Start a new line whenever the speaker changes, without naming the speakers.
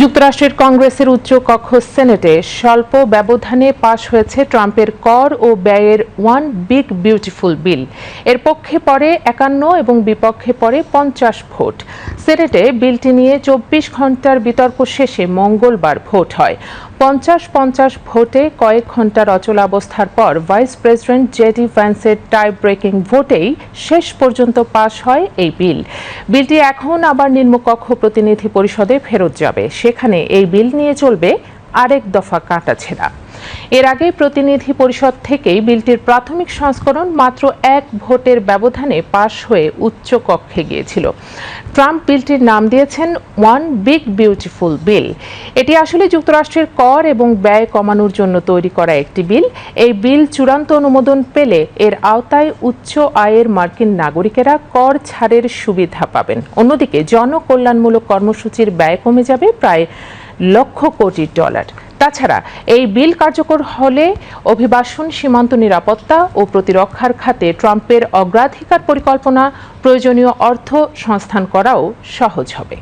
যুক্তরাষ্ট্রের কংগ্রেসের উচ্চ কক্ষ সেনেটে স্বল্প ব্যবধানে পাশ হয়েছে ট্রাম্পের কর ও ব্যয়ের ওয়ান বিগ বিউটিফুল বিল। এর পক্ষে পড়ে একান্ন এবং বিপক্ষে পড়ে পঞ্চাশ ভোট। সেনেটে বিলটি নিয়ে চব্বিশ ঘণ্টার বিতর্ক শেষে মঙ্গলবার ভোট হয়। পঞ্চাশ পঞ্চাশ ভোটে কয়েক ঘণ্টার অচলাবস্থার পর ভাইস প্রেসিডেন্ট জেডি ভ্যান্সের টাই ব্রেকিং ভোটেই শেষ পর্যন্ত পাশ হয় এই বিল। বিলটি এখন আবার নিম্নকক্ষ প্রতিনিধি পরিষদে ফেরত যাবে। সেখানে এই বিল নিয়ে চলবে আরেক দফা কাটাছেড়া এর আগে প্রতিনিধি পরিষদ থেকেই বিলটির প্রাথমিক সংস্করণ মাত্র এক ভোটের ব্যবধানে পাশ হয়ে উচ্চ কক্ষে গিয়েছিল। ট্রাম্প বিলটির নাম দিয়েছেন ওয়ান বিগ বিউটিফুল বিল। এটি আসলে যুক্তরাষ্ট্রের কর এবং ব্যয় কমানোর জন্য তৈরি করা একটি বিল। এই বিল চূড়ান্ত অনুমোদন পেলে এর আওতায় উচ্চ আয়ের মার্কিন নাগরিকেরা কর ছাড়ের সুবিধা পাবেন। অন্যদিকে জনকল্যাণমূলক কর্মসূচির ব্যয় কমে যাবে প্রায় লক্ষ কোটি ডলার। তাছাড়া এই বিল কার্যকর হলে অভিবাসন, সীমান্ত নিরাপত্তা ও প্রতিরক্ষার খাতে ট্রাম্পের অগ্রাধিকার পরিকল্পনা প্রয়োজনীয় অর্থ সংস্থান করাও সহজ হবে।